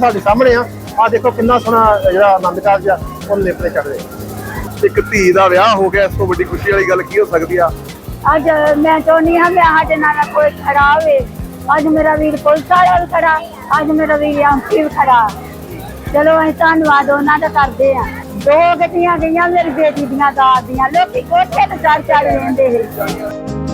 ਸਾਡੇ ਸਾਹਮਣੇ ਆ। ਆ ਦੇਖੋ ਕਿੰਨਾ ਸੋਹਣਾ ਜਿਹੜਾ ਆਨੰਦ ਕਾਰਜ ਆ ਉਹ ਨੇਪਰੇ ਚੜ ਰਿਹਾ ਇੱਕ ਧੀ ਦਾ ਵਿਆਹ ਹੋ ਗਿਆ, ਇਸ ਤੋਂ ਵੱਡੀ ਖੁਸ਼ੀ ਵਾਲੀ ਗੱਲ ਕੀ ਹੋ ਸਕਦੀ ਆ? ਅੱਜ ਮੈਂ ਚਾਹੁੰਦੀ ਹਾਂ ਮੈਂ ਸਾਡੇ ਨਾਲ ਕੋਈ ਖੜਾ ਹੋਵੇ। ਅੱਜ ਮੇਰਾ ਵੀਰ ਪੁਲਿਸ ਵਾਲਾ ਵੀ ਖੜਾ, ਅੱਜ ਮੇਰਾ ਵੀਰ ਐਮਪੀ ਵੀ ਖੜਾ। ਚਲੋ, ਅਸੀਂ ਧੰਨਵਾਦ ਉਹਨਾਂ ਦਾ ਕਰਦੇ ਆ ਦੋ ਗੱਡੀਆਂ ਗਈਆਂ ਮੇਰੀ ਬੇਟੀ ਦੀਆਂ, ਦਾਦ ਦੀਆਂ। ਲੋਕੀ ਕੋਠੇ ਤੇ ਚੜ ਚੜ ਰਹਿੰਦੇ ਸੀ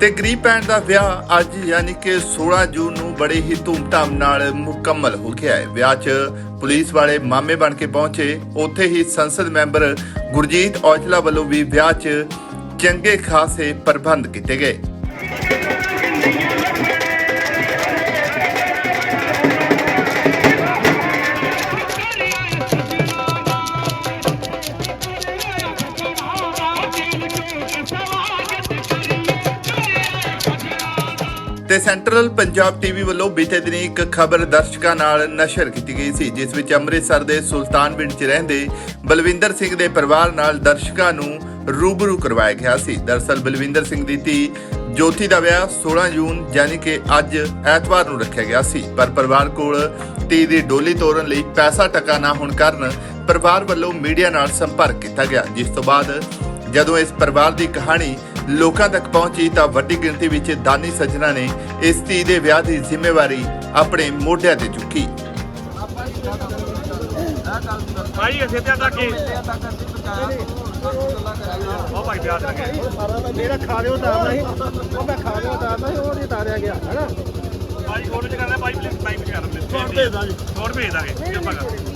ਤੇ ਗਰੀਬ ਭੈਣ ਦਾ ਵਿਆਹ ਅੱਜ ਯਾਨੀ ਕਿ 16 ਜੂਨ ਨੂੰ ਬੜੇ ਹੀ ਧੂਮਧਾਮ ਨਾਲ ਮੁਕੰਮਲ ਹੋ ਗਿਆ ਹੈ। ਵਿਆਹ 'ਚ ਪੁਲਿਸ ਵਾਲੇ ਮਾਮੇ ਬਣ ਕੇ ਪਹੁੰਚੇ। ਉੱਥੇ ਹੀ ਸੰਸਦ ਮੈਂਬਰ ਗੁਰਜੀਤ ਔਜਲਾ ਵੱਲੋਂ ਵੀ ਵਿਆਹ 'ਚ ਚੰਗੇ ਖਾਸੇ ਪ੍ਰਬੰਧ ਕੀਤੇ ਗਏ। ਤੇ ਸੈਂਟਰਲ ਪੰਜਾਬ ਟੀਵੀ ਵੱਲੋਂ ਬੀਤੇ ਦਿਨੀ ਇੱਕ ਖਬਰ ਦਰਸ਼ਕਾਂ ਨਾਲ ਨਸ਼ਰ ਕੀਤੀ ਗਈ ਸੀ, ਜਿਸ ਵਿੱਚ ਅੰਮ੍ਰਿਤਸਰ ਦੇ ਸੁਲਤਾਨਵਿੰਡ 'ਚ ਰਹਿੰਦੇ ਬਲਵਿੰਦਰ ਸਿੰਘ ਦੇ ਪਰਿਵਾਰ ਨਾਲ ਦਰਸ਼ਕਾਂ ਨੂੰ ਰੂਬਰੂ ਕਰਵਾਇਆ ਗਿਆ ਸੀ। ਦਰਸਲ ਬਲਵਿੰਦਰ ਸਿੰਘ ਦੀ ਧੀ ਜੋਤੀ ਦਾ ਵਿਆਹ 16 ਜੂਨ, ਯਾਨੀ ਕਿ ਅੱਜ ਐਤਵਾਰ ਨੂੰ ਰੱਖਿਆ ਗਿਆ ਸੀ। ਪਰ ਪਰਿਵਾਰ ਕੋਲ ਧੀ ਦੀ ਡੋਲੀ ਤੋਰਨ ਲਈ ਪੈਸਾ ਟਕਾ ਨਾ ਹੋਣ ਕਾਰਨ ਪਰਿਵਾਰ ਵੱਲੋਂ ਮੀਡੀਆ ਨਾਲ ਸੰਪਰਕ ਕੀਤਾ ਗਿਆ, ਜਿਸ ਤੋਂ ਬਾਅਦ ਜਦੋਂ ਇਸ ਪਰਿਵਾਰ ਦੀ ਕਹਾਣੀ ਲੋਕਾਂ ਤੱਕ ਪਹੁੰਚੀ ਤਾਂ ਵੱਡੀ ਗਿਣਤੀ ਵਿੱਚ ਦਾਨੀ ਸੱਜਣਾ ਨੇ ਇਸ ਧੀ ਦੇ ਵਿਆਹ ਦੀ ਜ਼ਿੰਮੇਵਾਰੀ ਆਪਣੇ ਮੋਢਿਆਂ ਤੇ ਚੁੱਕੀ। ਭਾਈ ਅਸੀਂ ਤੇ ਤੱਕ ਹੀ ਉਹ ਭਾਈ ਪਿਆਰ ਲੱਗੇ ਮੇਰਾ ਖਾ ਲਿਓ ਤਾਂ ਨਹੀਂ ਉਹ ਮੈਂ ਖਾ ਲਿਓ ਤਾਂ ਨਹੀਂ ਉਹ ਨਹੀਂ ਤਾਰਿਆ ਗਿਆ ਹੈਨਾ ਭਾਈ ਕੋਲ ਚ ਕਰਨਾ ਭਾਈ ਪਲੀਜ਼ ਟਾਈਮ ਕਰ ਲੈ ਹੋਰ ਭੇਜ ਦਾਂਗੇ। ਹੋਰ ਭੇਜ ਦਾਂਗੇ। ਕਿਰਪਾ ਕਰ।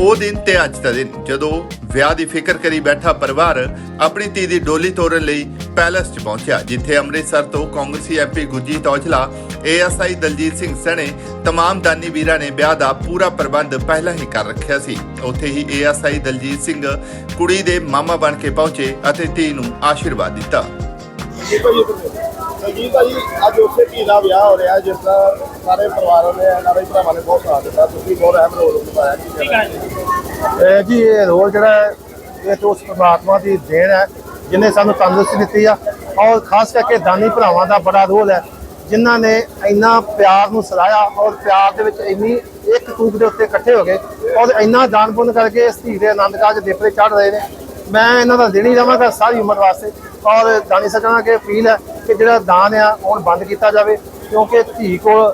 ਉਹ ਦਿਨ ਤੇ ਅੱਜ ਦਾ ਦਿਨ ਜਦੋਂ ਵਿਆਹ ਦੀ ਫਿਕਰ ਕਰੀ ਬੈਠਾ ਪਰਿਵਾਰ ਆਪਣੀ ਧੀ ਦੀ ਡੋਲੀ ਤੋਰਨ ਲਈ ਪੈਲਸ 'ਚ ਪਹੁੰਚਿਆ ਜਿੱਥੇ ਅੰਮ੍ਰਿਤਸਰ ਤੋਂ ਕਾਂਗਰਸੀ ਐਮਪੀ ਗੁਰਜੀਤ ਔਜਲਾ ਏਐਸਆਈ ਦਲਜੀਤ ਸਿੰਘ ਸਣੇ तमाम ਦਾਨੀ ਵੀਰਾਂ ਨੇ ਵਿਆਹ ਦਾ ਪੂਰਾ ਪ੍ਰਬੰਧ ਪਹਿਲਾਂ ਹੀ ਕਰ ਰੱਖਿਆ ਸੀ ਉੱਥੇ ਹੀ ਏਐਸਆਈ ਦਲਜੀਤ ਸਿੰਘ ਕੁੜੀ ਦੇ ਮਾਮਾ ਬਣ ਕੇ ਪਹੁੰਚੇ ਅਤੇ ਧੀ ਨੂੰ ਆਸ਼ੀਰਵਾਦ ਦਿੱਤਾ ਜੀ ਭਾਜੀ ਅੱਜ ਉਸੇ ਧੀ ਦਾ ਵਿਆਹ ਹੋ ਰਿਹਾ ਜਿਸ ਦਾ ਸਾਰੇ ਪਰਿਵਾਰਾਂ ਨੇ ਨਾਲੇ ਭਰਾਵਾਂ ਨੇ ਬਹੁਤ ਸਾਥ ਦਿੱਤਾ ਤੁਸੀਂ ਬਹੁਤ ਅਹਿਮ ਰੋਲ ਨਿਭਾਇਆ ਜੀ। ਠੀਕ ਹੈ? ਜੀ ਇਹ ਰੋਲ ਜਿਹੜਾ ਹੈ, ਇਹ ਤਾਂ ਉਸ ਪਰਮਾਤਮਾ ਦੀ ਦੇਣ ਹੈ ਜਿਨੇ ਸਾਨੂੰ ਤੰਦਰੁਸਤੀ ਦਿੱਤੀ ਆ ਔਰ ਖਾਸ ਕਰਕੇ ਦਾਨੀ ਭਰਾਵਾਂ ਦਾ ਬੜਾ ਰੋਲ ਹੈ ਜਿਨ੍ਹਾਂ ਨੇ ਇੰਨਾ ਪਿਆਰ ਨੂੰ ਸਲਾਇਆ ਔਰ ਪਿਆਰ ਦੇ ਵਿੱਚ ਇੰਨੀ ਇੱਕ ਕੂਕ ਦੇ ਉੱਤੇ ਇਕੱਠੇ ਹੋ ਗਏ ਔਰ ਇੰਨਾ ਦਾਨ ਪੁੰਨ ਕਰਕੇ ਇਸ ਧੀ ਦੇ ਆਨੰਦ ਕਾਰਜ ਦੇਪਰੇ ਚੜ ਰਹੇ ਨੇ। ਮੈਂ ਇਹਨਾਂ ਦਾ ਦੇਣੀ ਰਵਾਂਗਾ ਸਾਰੀ ਉਮਰ ਵਾਸਤੇ ਔਰ ਦਾਨੀ ਸੱਜਣਾ ਕੇ ਅਪੀਲ ਹੈ ਕਿ ਜਿਹੜਾ ਦਾਨ ਆ ਹੁਣ ਬੰਦ ਕੀਤਾ ਜਾਵੇ ਕਿਉਂਕਿ ਧੀ ਕੋਲ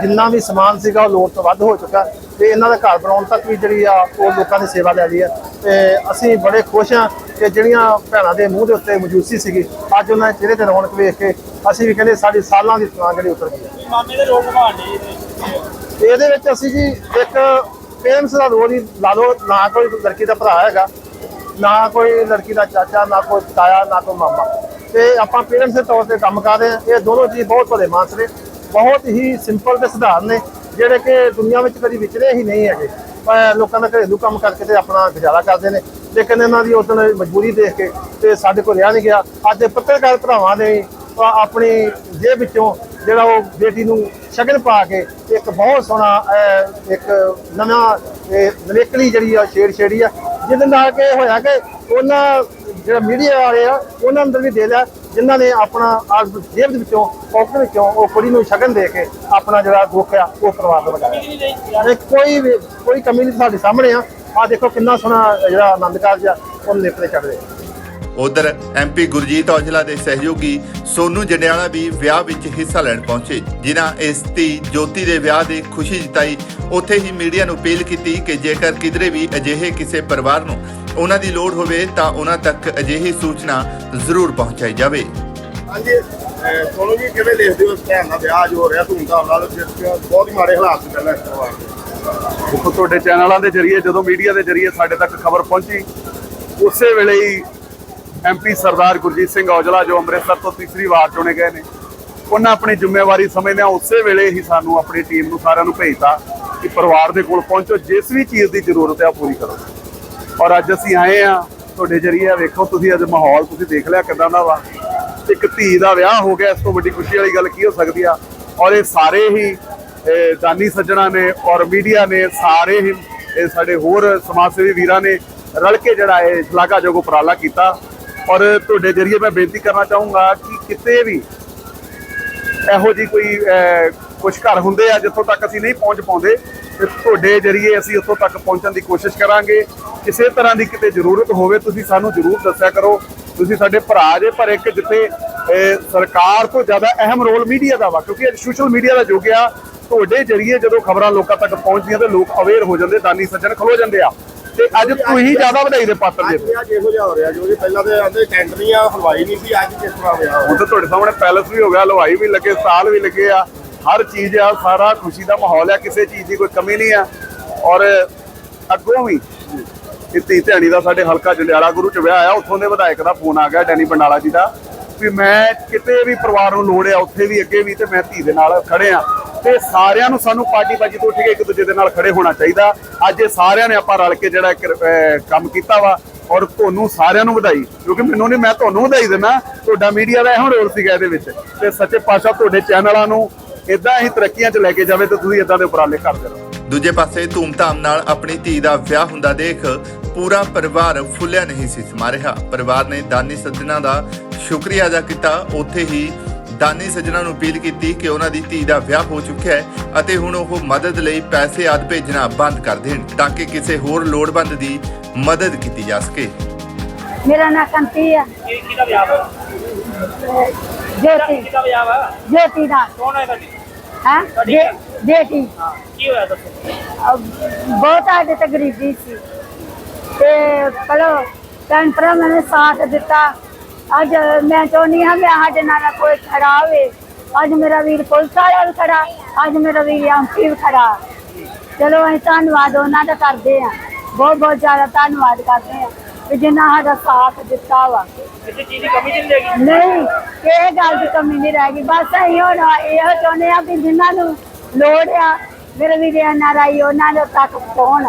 ਜਿੰਨਾ ਵੀ ਸਮਾਨ ਸੀਗਾ ਉਹ ਲੋੜ ਤੋਂ ਵੱਧ ਹੋ ਚੁੱਕਾ। ਤੇ ਇਹਨਾਂ ਦਾ ਘਰ ਬਣਾਉਣ ਤੱਕ ਵੀ ਜਿਹੜੀ ਆ ਉਹ ਲੋਕਾਂ ਦੀ ਸੇਵਾ ਲੈ ਲਈ ਹੈ ਤੇ ਅਸੀਂ ਬੜੇ ਖੁਸ਼ ਹਾਂ ਕਿ ਜਿਹੜੀਆਂ ਭੈਣਾਂ ਦੇ ਮੂੰਹ ਦੇ ਉੱਤੇ ਮੌਜੂਦਗੀ ਸੀਗੀ ਅੱਜ ਉਹਨਾਂ ਦੇ ਚਿਹਰੇ ਤੇ ਰੌਣਕ ਵੇਖ ਕੇ ਅਸੀਂ ਵੀ ਕਹਿੰਦੇ ਸਾਡੀ ਸਾਲਾਂ ਦੀ ਥਕਾਨ ਜਿਹੜੀ ਉਤਰ ਗਈ ਮਾਮੇ ਦੇ ਰੋਲ ਨਿਭਾਣੇ ਇਹਦੇ ਵਿੱਚ ਅਸੀਂ ਜੀ ਇੱਕ ਪੇਰੈਂਟਸ ਦਾ ਰੋਲ ਹੀ ਲਾ ਲਓ ਨਾ ਕੋਈ ਲੜਕੀ ਦਾ ਭਰਾ ਹੈਗਾ ਨਾ ਕੋਈ ਲੜਕੀ ਦਾ ਚਾਚਾ ਨਾ ਕੋਈ ਤਾਇਆ ਨਾ ਕੋਈ ਮਾਮਾ। ਤੇ ਆਪਾਂ ਪੇਰੈਂਟਸ ਦੇ ਤੌਰ ਤੇ ਕੰਮ ਕਰ ਰਹੇ ਹਾਂ। ਇਹ ਦੋਨੋਂ ਜੀ ਬਹੁਤ ਭਲੇ ਮਾਨਸ ਨੇ। ਬਹੁਤ ਹੀ ਸਿੰਪਲ ਤੇ ਸਧਾਰਨ ਨੇ। ਜਿਹੜੇ ਕਿ ਦੁਨੀਆ ਵਿੱਚ ਕਦੀ ਵਿਚਰੇ ਹੀ ਨਹੀਂ ਹੈਗੇ। ਲੋਕਾਂ ਦਾ ਘਰੇਲੂ ਕੰਮ ਕਰਕੇ ਤੇ ਆਪਣਾ ਗੁਜ਼ਾਰਾ ਕਰਦੇ ਨੇ। ਲੇਕਿਨ ਇਹਨਾਂ ਦੀ ਉਦੋਂ ਮਜਬੂਰੀ ਦੇਖ ਕੇ ਤੇ ਸਾਡੇ ਕੋਲ ਰਿਹਾ ਨਹੀਂ ਗਿਆ। ਅੱਜ ਇਹ ਪੱਤਰਕਾਰ ਭਰਾਵਾਂ ਨੇ ਆਪਣੀ ਜੇਬ ਵਿੱਚੋਂ ਜਿਹੜਾ ਉਹ ਬੇਟੀ ਨੂੰ ਸ਼ਗਨ ਪਾ ਕੇ ਇੱਕ ਬਹੁਤ ਸੋਹਣਾ ਇੱਕ ਨਵਾਂ, ਇਹ ਨਵੇਕਲੀ ਜਿਹੜੀ ਆ ਛੇੜ ਛੇੜੀ ਆ। ਜਿਹਦੇ ਨਾਲ ਕਿ ਇਹ ਹੋਇਆ ਕਿ ਉਹਨਾਂ ਜਿਹੜਾ ਮੀਡੀਆ ਵਾਲੇ ਆ, ਉਹਨਾਂ ਅੰਦਰ ਵੀ ਦੇ ਲਿਆ, ਜਿਨ੍ਹਾਂ ਨੇ ਆਪਣਾ ਆਪ ਜੇਬ ਦੇ ਵਿੱਚੋਂ ਪਾਕਟ ਵਿੱਚੋਂ ਉਹ ਕੁੜੀ ਨੂੰ ਸ਼ਗਨ ਦੇ ਕੇ ਆਪਣਾ ਜਿਹੜਾ ਦੁੱਖ ਆ, ਉਹ ਪਰਿਵਾਰ ਦਾ ਵਡਾਇਆ ਕੋਈ ਵੀ, ਕੋਈ ਕਮੀ ਨਹੀਂ ਸਾਡੇ ਸਾਹਮਣੇ ਆ। ਆ ਦੇਖੋ ਕਿੰਨਾ ਸੋਹਣਾ ਜਿਹੜਾ ਆਨੰਦ ਕਾਰਜ ਆ ਉਹ ਨੇਪਰੇ ਚੜ ਰਿਹਾ। ਉਧਰ ਐਮਪੀ ਗੁਰਜੀਤ ਔਜਲਾ ਦੇ ਸਹਿਯੋਗੀ ਸੋਨੂ ਜੰਡਿਆਲਾ ਵੀ ਵਿਆਹ ਵਿੱਚ ਹਿੱਸਾ ਲੈਣ ਪਹੁੰਚੇ ਜਿਨ੍ਹਾਂ ਇਸ ਧੀ ਜੋਤੀ ਦੇ ਵਿਆਹ ਦੀ ਖੁਸ਼ੀ ਜਤਾਈ। ਉੱਥੇ ਹੀ ਮੀਡੀਆ ਨੂੰ ਅਪੀਲ ਕੀਤੀ ਕਿ ਜੇਕਰ ਕਿਧਰੇ ਵੀ ਅਜਿਹੇ ਕਿਸੇ ਪਰਿਵਾਰ ਨੂੰ ਉਹਨਾਂ ਦੀ ਲੋੜ ਹੋਵੇ ਤਾਂ ਉਹਨਾਂ ਤੱਕ ਅਜਿਹੀ ਸੂਚਨਾ ਜ਼ਰੂਰ ਪਹੁੰਚਾਈ ਜਾਵੇ। ਹਾਂਜੀ ਸੋਨੂ ਜੀ ਕਿਵੇਂ ਦੇਖਦੇ ਹੋ ਇਸ ਭੈਣ ਦਾ ਵਿਆਹ ਜੋ ਹੋ ਰਿਹਾ ਧੂਮਧਾਮ ਨਾਲ? ਚ ਬਹੁਤ ਹੀ ਮਾੜੇ ਹਾਲਾਤ ਸੀ ਪਹਿਲਾਂ ਇਸ ਪਰਿਵਾਰ ਤੁਹਾਡੇ ਚੈਨਲਾਂ ਦੇ ਜ਼ਰੀਏ ਜਦੋਂ ਮੀਡੀਆ ਦੇ ਜ਼ਰੀਏ ਸਾਡੇ ਤੱਕ ਖਬਰ ਪਹੁੰਚੀ ਉਸੇ ਵੇਲੇ ਹੀ ਐਮਪੀ ਸਰਦਾਰ ਗੁਰਜੀਤ ਸਿੰਘ ਔਜਲਾ ਜੋ ਅੰਮ੍ਰਿਤਸਰ ਤੋਂ ਤੀਸਰੀ ਵਾਰ ਚੁਣੇ ਗਏ ਨੇ, ਉਹਨਾਂ ਆਪਣੀ ਜ਼ਿੰਮੇਵਾਰੀ ਸਮਝਦਿਆਂ ਉਸੇ ਵੇਲੇ ਹੀ ਸਾਨੂੰ ਆਪਣੀ ਟੀਮ ਨੂੰ ਸਾਰਿਆਂ ਨੂੰ ਭੇਜਤਾ ਕਿ ਪਰਿਵਾਰ ਦੇ ਕੋਲ ਪਹੁੰਚੋ, ਜਿਸ ਵੀ ਚੀਜ਼ ਦੀ ਜ਼ਰੂਰਤ ਹੈ ਉਹ ਪੂਰੀ ਕਰੋ। ਔਰ ਅੱਜ ਅਸੀਂ ਆਏ ਆ ਤੁਹਾਡੇ ਜ਼ਰੀਏ ਵੇਖੋ ਤੁਸੀਂ ਅੱਜ ਮਾਹੌਲ, ਤੁਸੀਂ ਦੇਖ ਲਿਆ ਕਿਦਾਂ ਦਾ ਵਾ। ਇੱਕ ਧੀ ਦਾ ਵਿਆਹ ਹੋ ਗਿਆ, ਇਸ ਤੋਂ ਵੱਡੀ ਖੁਸ਼ੀ ਵਾਲੀ ਗੱਲ ਕੀ ਹੋ ਸਕਦੀ ਆ? ਔਰ ਇਹ ਸਾਰੇ ਹੀ, ਇਹ ਦਾਨੀ ਸੱਜਣਾ ਨੇ ਔਰ ਮੀਡੀਆ ਨੇ ਸਾਰੇ ਹੀ, ਇਹ ਸਾਡੇ ਹੋਰ ਸਮਾਜ ਸੇਵੀ ਵੀਰਾਂ ਨੇ ਰਲ ਕੇ ਜਿਹੜਾ ਇਹ ਸ਼ਲਾਘਾਯੋਗ ਉਪਰਾਲਾ ਕੀਤਾ। ਔਰ ਤੁਹਾਡੇ ਜਰੀਏ ਮੈਂ ਬੇਨਤੀ ਕਰਨਾ ਚਾਹੂੰਗਾ ਕਿ ਕਿਤੇ ਵੀ ਇਹੋ ਜੀ ਕੋਈ ਕੁਝ ਘਰ ਹੁੰਦੇ ਆ ਜਿੱਥੋਂ ਤੱਕ ਅਸੀਂ ਨਹੀਂ ਪਹੁੰਚ ਪਾਉਂਦੇ, ਤੇ ਤੁਹਾਡੇ ਜਰੀਏ ਅਸੀਂ ਉੱਥੋਂ ਤੱਕ ਪਹੁੰਚਣ ਦੀ ਕੋਸ਼ਿਸ਼ ਕਰਾਂਗੇ। ਕਿਸੇ ਤਰ੍ਹਾਂ ਦੀ ਕਿਤੇ ਜ਼ਰੂਰਤ ਹੋਵੇ, ਤੁਸੀਂ ਸਾਨੂੰ ਜ਼ਰੂਰ ਦੱਸਿਆ ਕਰੋ। ਤੁਸੀਂ ਸਾਡੇ ਭਰਾ ਜੇ, ਪਰ ਇੱਕ ਜਿੱਥੇ ਸਰਕਾਰ ਤੋਂ ਜ਼ਿਆਦਾ ਅਹਿਮ ਰੋਲ ਮੀਡੀਆ ਦਾ ਵਾ, ਕਿਉਂਕਿ ਅੱਜ ਸੋਸ਼ਲ ਮੀਡੀਆ ਦਾ ਯੁੱਗ ਆ, ਤੁਹਾਡੇ ਜਰੀਏ ਜਦੋਂ ਖਬਰਾਂ ਲੋਕਾਂ ਤੱਕ ਪਹੁੰਚਦੀਆਂ, ਤੇ ਲੋਕ ਅਵੇਅਰ ਹੋ ਜਾਂਦੇ, ਦਾਨੀ ਸੱਜਣ ਖਲੋ ਜਾਂਦੇ ਆ। ਤੇ ਅੱਜ ਤੁਸੀਂ ਜ਼ਿਆਦਾ ਵਧਾਈ ਦੇ ਪਾਤਰ ਜੇ। ਅੱਜ ਇਹੋ ਜਿਹਾ ਹੋ ਰਿਹਾ ਜੋ ਜੀ ਪਹਿਲਾਂ ਤੇ ਆਂਦੇ ਟੈਂਟਰੀਆਂ ਹਲਵਾਈ ਨਹੀਂ ਸੀ ਅੱਜ ਕਿਸ ਤਰ੍ਹਾਂ ਹੋਇਆ? ਹੁਣ ਤਾਂ ਤੁਹਾਡੇ ਸਾਹਮਣੇ ਪੈਲਸ ਵੀ ਹੋ ਗਿਆ ਹਲਵਾਈ ਵੀ ਲੱਗੇ ਸਾਲ ਵੀ ਲੱਗੇ ਆ। ਹਰ ਚੀਜ਼ ਆ ਸਾਰਾ ਖੁਸ਼ੀ ਦਾ ਮਾਹੌਲ ਆ ਕਿਸੇ ਚੀਜ਼ ਦੀ ਕੋਈ ਕਮੀ ਨਹੀਂ ਆ। ਔਰ ਅੱਗੋਂ ਵੀ ਧੀ ਧਿਆਣੀ ਦਾ ਸਾਡੇ ਹਲਕਾ ਜੰਡਿਆਲਾ ਗੁਰੂ ਚ ਵਿਆਹ ਆ ਉੱਥੋਂ ਦੇ ਵਿਧਾਇਕ ਦਾ ਫੋਨ ਆ ਗਿਆ ਡੈਨੀ ਬੰਡਾਲਾ ਜੀ ਦਾ ਵੀ ਮੈਂ ਕਿਤੇ ਵੀ ਪਰਿਵਾਰ ਨੂੰ ਲੋੜ ਆ ਉੱਥੇ ਵੀ ਅੱਗੇ ਵੀ ਤੇ ਮੈਂ ਧੀ ਦੇ ਨਾਲ ਖੜੇ ਆ। ਤੇ ਸਾਰਿਆਂ ਨੂੰ ਸਾਨੂੰ ਪਾਰਟੀ ਬਾਜੀ ਤੋਂ ਉੱਠ ਕੇ ਇੱਕ ਦੂਜੇ ਦੇ ਨਾਲ ਖੜੇ ਹੋਣਾ ਚਾਹੀਦਾ। ਅੱਜ ਇਹ ਸਾਰਿਆਂ ਨੇ ਆਪਾਂ ਰਲ ਕੇ ਜਿਹੜਾ ਕੰਮ ਕੀਤਾ ਵਾ ਔਰ ਤੁਹਾਨੂੰ ਸਾਰਿਆਂ ਨੂੰ ਵਧਾਈ। ਕਿਉਂਕਿ ਮੈਨੂੰ ਨਹੀਂ, ਮੈਂ ਤੁਹਾਨੂੰ ਵਧਾਈ ਦਿੰਦਾ ਤੁਹਾਡਾ ਮੀਡੀਆ ਦਾ ਇਹੋ ਰੋਲ ਸੀਗਾ ਇਹਦੇ ਵਿੱਚ। ਤੇ ਸੱਚੇ ਪਾਤਸ਼ਾਹ ਤੁਹਾਡੇ ਚੈਨਲਾਂ ਨੂੰ ਇਦਾਂ ਹੀ ਤਰੱਕੀਆਂ 'ਚ ਲੈ ਕੇ ਜਾਵੇ ਤੇ ਤੁਸੀਂ ਇਦਾਂ ਦੇ ਉਪਰਾਲੇ ਕਰਦੇ ਰਹੋ। ਦੂਜੇ ਪਾਸੇ ਧੂਮਧਾਮ ਨਾਲ ਆਪਣੀ ਧੀ ਦਾ ਵਿਆਹ ਹੁੰਦਾ ਦੇਖ ਪੂਰਾ ਪਰਿਵਾਰ ਫੁੱਲਿਆ ਨਹੀਂ ਸੀ ਸਮਾ ਰਿਹਾ। ਪਰਿਵਾਰ ਨੇ ਦਾਨੀ ਸੱਜਣਾ ਦਾ ਸ਼ੁਕਰੀਆ ਅਦਾ ਕੀਤਾ। ਉੱਥੇ ਹੀ ਦਾਨੀ ਸੱਜਣਾ ਨੂੰ ਅਪੀਲ ਕੀਤੀ ਕਿ ਉਹਨਾਂ ਦੀ ਧੀ ਦਾ ਵਿਆਹ ਹੋ ਚੁੱਕਿਆ ਹੈ ਅਤੇ ਹੁਣ ਉਹ ਮਦਦ ਲਈ ਪੈਸੇ ਆਦ ਭੇਜਣਾ ਬੰਦ ਕਰ ਦੇਣ ਤਾਂ ਕਿ ਕਿਸੇ ਹੋਰ ਲੋੜਵੰਦ ਦੀ ਮਦਦ ਕੀਤੀ ਜਾ ਸਕੇ। ਮੇਰਾ ਨਾਂ ਕੰਤੀ ਆ। ਕੀ ਕਿਹਦਾ ਵਿਆਹ ਵਾ? ਜੋਤੀ ਕਿਹਦਾ ਵਿਆਹ ਵਾ? ਜੋਤੀ ਦਾ। ਕੌਣ ਹੈ? ਤੁਹਾਡੀ ਹੈ ਬੇਟੀ ਹਾਂ ਕੀ ਹੋਇਆ ਦੱਸੋ? ਅਹ ਬਹੁਤ ਸਾਡੇ ਤੇ ਗਰੀਬੀ ਸੀ। ਤੇ ਚਲੋ ਭੈਣ ਭਰਾ ਨੇ ਸਾਥ ਦਿੱਤਾ। ਅੱਜ ਮੈਂ ਚਾਹੁੰਦੀ ਹਾਂ ਵੀ ਸਾਡੇ ਨਾਲ ਕੋਈ ਖੜਾ ਹੋਵੇ। ਅੱਜ ਮੇਰਾ ਵੀਰ ਪੁਲਿਸ ਵਾਲਾ ਵੀ ਖੜਾ ਅੱਜ ਮੇਰਾ ਵੀਰ ਐਮਪੀ ਵੀ ਖੜਾ। ਚਲੋ ਅਸੀਂ ਧੰਨਵਾਦ ਉਹਨਾਂ ਦਾ ਕਰਦੇ ਆ ਬਹੁਤ ਬਹੁਤ ਜ਼ਿਆਦਾ ਧੰਨਵਾਦ ਕਰਦੇ ਆ ਕਿ ਜਿਨ੍ਹਾਂ ਸਾਡਾ ਸਾਥ ਦਿੱਤਾ ਵਾ। ਕਿਸੇ ਚੀਜ਼ ਦੀ ਕਮੀ ਨਹੀਂ ਇਹ ਗੱਲ ਦੀ ਕਮੀ ਨਹੀਂ ਰਹਿ ਗਈ। ਬਸ ਅਸੀਂ ਹੁਣ ਇਹੋ ਚਾਹੁੰਦੇ ਆ ਕਿ ਜਿਨ੍ਹਾਂ ਨੂੰ ਲੋੜ ਆ ਮੇਰੇ ਵੀਰ ਐਨਆਰਆਈ ਉਹਨਾਂ ਦੇ ਤੱਕ ਪਹੁੰਚ।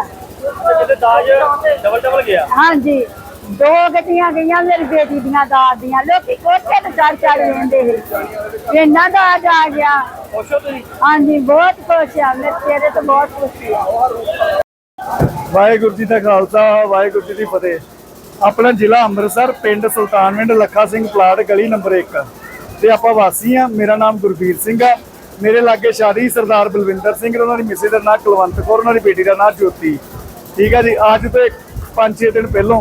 ਜਿਹਦੇ ਦਾਜ ਡਬਲ ਡਬਲ ਗਿਆ। ਹਾਂਜੀ। ਦੋ ਗੱਡੀਆਂ ਗਈਆਂ ਮੇਰੀ ਬੇਟੀ ਦੀਆਂ ਦਾਦ ਦੀਆਂ। ਲੋਕੀ ਕੋਠੇ ਤੇ ਚੜ ਚੜ ਰਹਿੰਦੇ ਸੀ। ਇਹਨਾਂ ਦਾ ਅੱਜ ਆ ਗਿਆ। ਹਾਂਜੀ ਬਹੁਤ ਖੁਸ਼ ਆ। ਮੇਰੇ ਚਿਹਰੇ ਤੇ ਬਹੁਤ ਖੁਸ਼ੀ ਆ। ਵਾਹਿਗੁਰੂ ਜੀ ਦਾ ਖਾਲਸਾ ਵਾਹਿਗੁਰੂ ਜੀ ਦੀ ਫਤਿਹ। ਆਪਣਾ ਜ਼ਿਲ੍ਹਾ ਅੰਮ੍ਰਿਤਸਰ ਪਿੰਡ ਸੁਲਤਾਨਵਿੰਡ ਲੱਖਾ ਸਿੰਘ ਪਲਾਟ ਗਲੀ ਨੰਬਰ 1 ਤੇ ਆਪਾਂ ਵਾਸੀ ਆ ਮੇਰਾ ਨਾਮ ਗੁਰਬੀਰ ਸਿੰਘ ਆ। ਮੇਰੇ ਲਾਗੇ ਸ਼ਾਦੀ ਸਰਦਾਰ ਬਲਵਿੰਦਰ ਸਿੰਘ ਉਹਨਾਂ ਦੀ ਮਿਸੇ ਦਾ ਨਾਮ ਕੁਲਵੰਤ ਕੌਰ ਉਹਨਾਂ ਦੀ ਬੇਟੀ ਦਾ ਨਾਮ ਜੋਤੀ। ਠੀਕ ਆ ਜੀ ਅੱਜ ਤੋਂ 5-6 ਦਿਨ ਪਹਿਲਾਂ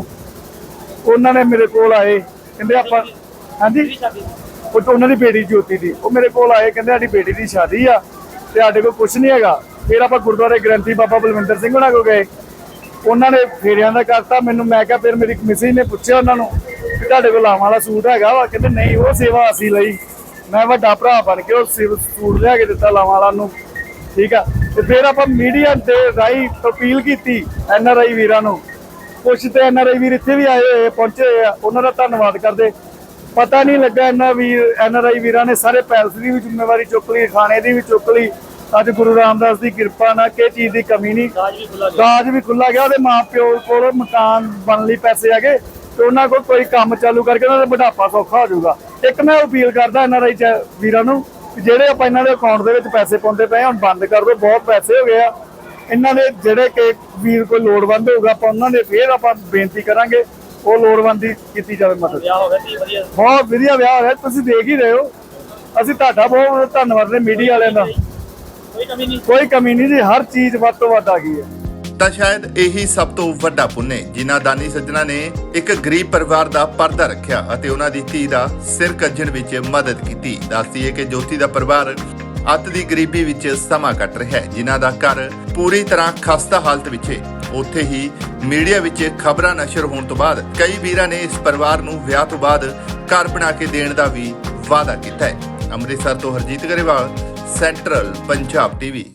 ਉਹਨਾਂ ਨੇ ਮੇਰੇ ਕੋਲ ਆਏ, ਕਹਿੰਦੇ ਆਪਾਂ, ਹਾਂਜੀ? ਉਹ ਤਾਂ ਉਹਨਾਂ ਦੀ ਬੇਟੀ ਜੋਤੀ ਦੀ, ਉਹ ਮੇਰੇ ਕੋਲ ਆਏ, ਕਹਿੰਦੇ ਸਾਡੀ ਬੇਟੀ ਦੀ ਸ਼ਾਦੀ ਆ, ਤੇ ਸਾਡੇ ਕੋਲ ਕੁਝ ਨਹੀਂ ਹੈਗਾ। ਫਿਰ ਆਪਾਂ ਗੁਰਦੁਆਰੇ ਗ੍ਰੰਥੀ ਬਾਬਾ ਬਲਵਿੰਦਰ ਸਿੰਘ ਉਹਨਾਂ ਕੋਲ ਗਏ। ਉਹਨਾਂ ਨੇ ਫੇਰਿਆਂ ਦਾ ਕਰਤਾ, ਮੈਨੂੰ ਮੈਂ ਕਿਹਾ, ਫਿਰ ਮੇਰੀ ਮਿਸੀ ਨੇ ਪੁੱਛਿਆ ਉਹਨਾਂ ਨੂੰ ਕਿ ਤੁਹਾਡੇ ਕੋਲ ਲਾਵਾਂ ਵਾਲਾ ਸੂਟ ਹੈਗਾ ਵਾ? ਕਹਿੰਦੇ, ਨਹੀਂ, ਉਹ ਸੇਵਾ ਅਸੀਂ ਲਈ। ਮੈਂ ਵੱਡਾ ਭਰਾ ਬਣ ਕੇ ਉਹ ਸੇਵ- ਸੂਟ ਲਿਆ ਕੇ ਦਿੱਤਾ ਲਾਵਾਂ ਵਾਲਾ ਨੂੰ। ਠੀਕ ਆ? ਤੇ ਫਿਰ ਆਪਾਂ ਮੀਡੀਆ ਦੇ ਰਾਹੀਂ ਅਪੀਲ ਕੀਤੀ, ਐਨ ਆਰ ਆਈ ਵੀਰਾਂ ਨੂੰ ਕੁਛ ਤੇ ਐਨ ਆਰ ਆਈ ਵੀਰ ਇੱਥੇ ਵੀ ਆਏ ਹੋਏ ਪਹੁੰਚੇ ਹੋਏ ਆ। ਉਹਨਾਂ ਦਾ ਧੰਨਵਾਦ ਕਰਦੇ। ਪਤਾ ਨਹੀਂ ਲੱਗਾ ਐਨ ਵੀਰ ਐਨ ਆਰ ਆਈ ਵੀਰਾਂ ਨੇ ਸਾਰੇ ਪੈਲਸ ਦੀ ਵੀ ਜ਼ਿੰਮੇਵਾਰੀ ਚੁੱਕ ਲਈ ਖਾਣੇ ਦੀ ਵੀ ਚੁੱਕ ਲਈ। ਅੱਜ ਗੁਰੂ ਰਾਮਦਾਸ ਦੀ ਕਿਰਪਾ ਨਾਲ ਕਿਸੇ ਚੀਜ਼ ਦੀ ਕਮੀ ਨਹੀਂ। ਦਾਜ ਵੀ ਖੁੱਲਾ ਗਿਆ। ਉਹਦੇ ਮਾਪਿਓ ਕੋਲ ਮਕਾਨ ਬਣ ਲਈ ਪੈਸੇ ਹੈਗੇ ਤੇ ਉਹਨਾਂ ਕੋਲ ਕੋਈ ਕੰਮ ਚਾਲੂ ਕਰਕੇ ਉਹਨਾਂ ਦਾ ਬੁਢਾਪਾ ਸੌਖਾ ਹੋ ਜਾਊਗਾ। ਇੱਕ ਮੈਂ ਅਪੀਲ ਕਰਦਾ ਇਹਨਾਂ ਰਾਈ ਵੀਰਾਂ ਨੂੰ ਕਿ ਜਿਹੜੇ ਆਪਾਂ ਇਹਨਾਂ ਦੇ ਅਕਾਊਂਟ ਦੇ ਵਿੱਚ ਪੈਸੇ ਪਾਉਂਦੇ ਪਏ ਆ, ਹੁਣ ਬੰਦ ਕਰ ਦਿਓ ਬਹੁਤ ਪੈਸੇ ਹੋ ਗਏ ਆ। ਇਹਨਾਂ ਦੇ ਜਿਹੜੇ ਕਿ ਵੀਰ ਕੋਈ ਲੋੜਵੰਦ ਹੋਊਗਾ ਆਪਾਂ ਉਹਨਾਂ ਦੇ ਫੇਰ ਆਪਾਂ ਬੇਨਤੀ ਕਰਾਂਗੇ ਉਹ ਲੋੜਵੰਦ ਦੀ ਕੀਤੀ ਜਾਵੇ ਮਦਦ। ਵਿਆਹ ਹੋ ਗਿਆ ਸੀ ਵਧੀਆ। ਬਹੁਤ ਵਧੀਆ ਵਿਆਹ ਹੋ ਰਿਹਾ ਤੁਸੀਂ ਦੇਖ ਹੀ ਰਹੇ ਹੋ। ਅਸੀਂ ਤੁਹਾਡਾ ਬਹੁਤ ਧੰਨਵਾਦ ਨੇ ਮੀਡੀਆ ਵਾਲਿਆਂ ਦਾ। ਕੋਈ ਕਮੀ ਨਹੀਂ। ਕੋਈ ਕਮੀ ਨਹੀਂ ਜੀ ਹਰ ਚੀਜ਼ ਵੱਧ ਤੋਂ ਵੱਧ ਆ ਗਈ ਹੈ। ਤਾਂ ਸ਼ਾਇਦ ਇਹੀ ਸਭ ਤੋਂ ਵੱਡਾ ਪੁੰਨ ਹੈ ਜਿਨ੍ਹਾਂ ਦਾਨੀ ਸੱਜਣਾ ਨੇ ਇੱਕ ਗਰੀਬ ਪਰਿਵਾਰ ਦਾ ਪਰਦਾ ਰੱਖਿਆ ਅਤੇ ਉਹਨਾਂ ਦੀ ਧੀ ਦਾ ਸਿਰ ਕੱਜਣ ਵਿੱਚ ਮਦਦ ਕੀਤੀ। ਦੱਸਦੀਏ ਕਿ ਜੋਤੀ ਦਾ ਪਰਿਵਾਰ ਅੱਤ ਦੀ ਗਰੀਬੀ ਵਿੱਚ ਸਮਾਂ ਕੱਟ ਰਿਹਾ ਹੈ। ਜਿਨ੍ਹਾਂ ਦਾ ਘਰ ਪੂਰੀ ਤਰ੍ਹਾਂ ਖਸਤਾ ਹਾਲਤ ਵਿੱਚ ਹੈ। ਉੱਥੇ ਹੀ ਮੀਡੀਆ ਵਿੱਚ ਖਬਰਾਂ ਨਸ਼ਰ ਹੋਣ ਤੋਂ ਬਾਅਦ ਕਈ ਵੀਰਾਂ ਨੇ ਇਸ ਪਰਿਵਾਰ ਨੂੰ ਵਿਆਹ ਤੋਂ ਬਾਅਦ ਘਰ ਬਣਾ ਕੇ ਦੇਣ ਦਾ ਵੀ ਵਾਅਦਾ ਕੀਤਾ ਹੈ। ਅੰਮ੍ਰਿਤਸਰ ਤੋਂ ਹਰਜੀਤ ਗਰੇਵਾਲ, ਸੈਂਟਰਲ ਪੰਜਾਬ ਟੀਵੀ।